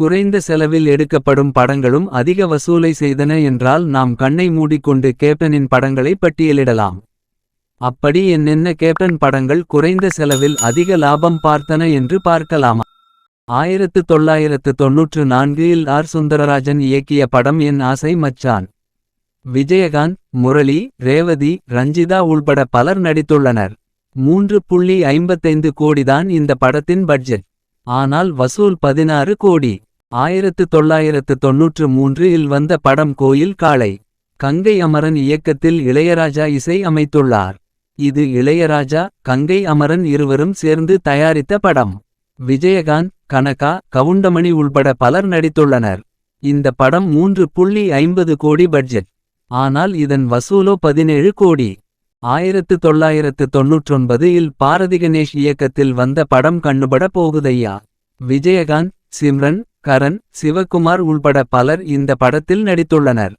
குறைந்த செலவில் எடுக்கப்படும் படங்களும் அதிக வசூலை செய்தன என்றால் நாம் கண்ணை மூடிக்கொண்டு கேப்டனின் படங்களை பட்டியலிடலாம். அப்படி என்னென்ன கேப்டன் படங்கள் குறைந்த செலவில் அதிக லாபம் பார்த்தன என்று பார்க்கலாமா. ஆயிரத்து தொள்ளாயிரத்து தொன்னூற்று நான்கில் ஆர் சுந்தரராஜன் இயக்கிய படம் என் ஆசை மச்சான். விஜயகாந்த் முரளி ரேவதி ரஞ்சிதா உள்பட பலர் நடித்துள்ளனர். மூன்று புள்ளி ஐம்பத்தைந்து கோடிதான் இந்த படத்தின் பட்ஜெட். ஆனால் வசூல் பதினாறு கோடி. ஆயிரத்து தொள்ளாயிரத்து தொன்னூற்று மூன்று இல் வந்த படம் கோயில் காளை. கங்கை அமரன் இயக்கத்தில் இளையராஜா இசை அமைத்துள்ளார். இது இளையராஜா கங்கை அமரன் இருவரும் சேர்ந்து தயாரித்த படம். விஜயகாந்த் கனகா கவுண்டமணி உள்பட பலர் நடித்துள்ளனர். இந்த படம் மூன்று புள்ளி ஐம்பது கோடி பட்ஜெட். ஆனால் இதன் வசூலோ பதினேழு கோடி. ஆயிரத்து தொள்ளாயிரத்து தொன்னூற்றொன்பது இல் பாரதி கணேஷ் இயக்கத்தில் வந்த படம் கண்ணுபட போகுதையா. விஜயகாந்த் சிம்ரன் கரண் சிவகுமார் உள்பட பலர் இந்த படத்தில் நடித்துள்ளனர்.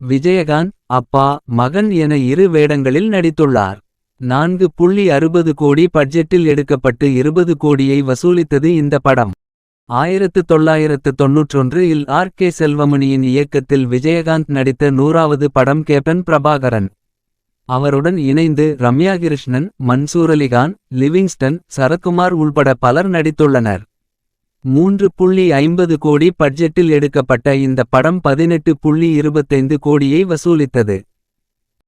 விஜயகாந்த் அப்பா மகன் என இரு வேடங்களில் நடித்துள்ளார். நான்கு புள்ளி அறுபது கோடி பட்ஜெட்டில் எடுக்கப்பட்டு இருபது கோடியை வசூலித்தது இந்த படம். ஆயிரத்து தொள்ளாயிரத்து தொன்னூற்றொன்று இல் ஆர் கே செல்வமணியின் இயக்கத்தில் விஜயகாந்த் நடித்த நூறாவது படம் கேப்டன் பிரபாகரன். அவருடன் இணைந்து ரம்யா கிருஷ்ணன் மன்சூர் அலிகான் லிவிங்ஸ்டன் சரத்குமார் உள்பட பலர் நடித்துள்ளனர். மூன்று புள்ளி ஐம்பது கோடி பட்ஜெட்டில் எடுக்கப்பட்ட இந்த படம் பதினெட்டு புள்ளி இருபத்தைந்து கோடியை வசூலித்தது.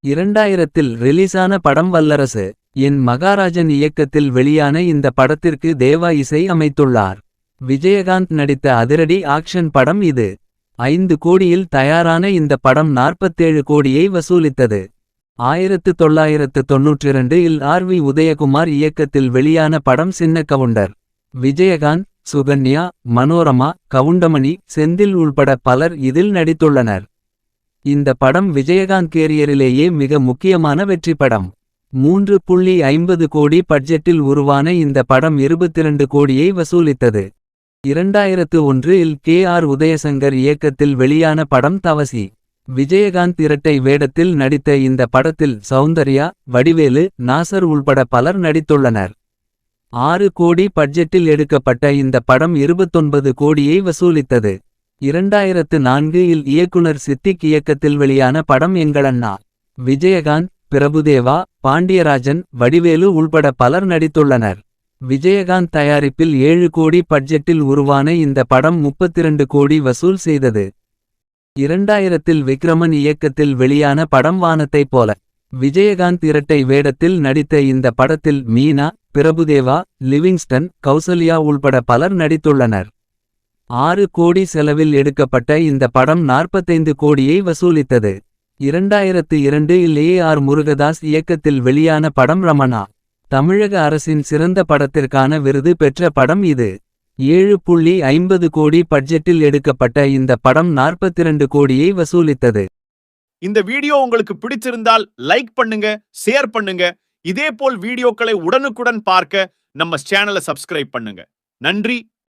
இரண்டாயிரத்தில் ரிலீஸான படம் வல்லரசு. என் மகாராஜன் இயக்கத்தில் வெளியான இந்த படத்திற்கு தேவா இசை அமைத்துள்ளார். விஜயகாந்த் நடித்த அதிரடி ஆக்ஷன் படம் இது. ஐந்து கோடியில் தயாரான இந்த படம் நாற்பத்தேழு கோடியை வசூலித்தது. ஆயிரத்து தொள்ளாயிரத்து தொன்னூற்றிரண்டு இல் ஆர் வி உதயகுமார் இயக்கத்தில் வெளியான படம் சின்ன கவுண்டர். விஜயகாந்த் சுகன்யா மனோரமா கவுண்டமணி செந்தில் உள்பட பலர் இதில் நடித்துள்ளனர். இந்த படம் விஜயகாந்த் கேரியரிலேயே மிக முக்கியமான வெற்றி படம். மூன்று புள்ளி ஐம்பது கோடி பட்ஜெட்டில் உருவான இந்த படம் இருபத்திரண்டு கோடியை வசூலித்தது. இரண்டாயிரத்து ஒன்று இல் கே ஆர் உதயசங்கர் இயக்கத்தில் வெளியான படம் தவசி. விஜயகாந்த் இரட்டை வேடத்தில் நடித்த இந்த படத்தில் சௌந்தர்யா வடிவேலு நாசர் உள்பட பலர் நடித்துள்ளனர். ஆறு கோடி பட்ஜெட்டில் எடுக்கப்பட்ட இந்த படம் இருபத்தொன்பது கோடியை வசூலித்தது. இரண்டாயிரத்து நான்கு இல் இயக்குனர் சித்திக் இயக்கத்தில் வெளியான படம் எங்களண்ணா. விஜயகாந்த் பிரபுதேவா பாண்டியராஜன் வடிவேலு உள்பட பலர் நடித்துள்ளனர். விஜயகாந்த் தயாரிப்பில் ஏழு கோடி பட்ஜெட்டில் உருவான இந்த படம் முப்பத்திரண்டு கோடி வசூல் செய்தது. இரண்டாயிரத்தில் விக்ரமன் இயக்கத்தில் வெளியான படம் வானத்தைப் போல. விஜயகாந்த் இரட்டை வேடத்தில் நடித்த இந்த படத்தில் மீனா பிரபுதேவா லிவிங்ஸ்டன் கௌசல்யா உள்பட பலர் நடித்துள்ளனர். ஆறு கோடி செலவில் எடுக்கப்பட்ட இந்த படம் நாற்பத்தைந்து கோடியை வசூலித்தது. இரண்டாயிரத்து இரண்டு இல் ஏ ஆர் முருகதாஸ் இயக்கத்தில் வெளியான படம் ரமணா. தமிழக அரசின் சிறந்த படத்திற்கான விருது பெற்ற படம் இது. ஏழு புள்ளி ஐம்பது கோடி பட்ஜெட்டில் எடுக்கப்பட்ட இந்த படம் நாற்பத்திரண்டு கோடியை வசூலித்தது. இந்த வீடியோ உங்களுக்கு பிடிச்சிருந்தால் லைக் பண்ணுங்க ஷேர் பண்ணுங்க. இதே போல் வீடியோக்களை உடனுக்குடன் பார்க்க நம்ம சேனலை சப்ஸ்கிரைப் பண்ணுங்க. நன்றி.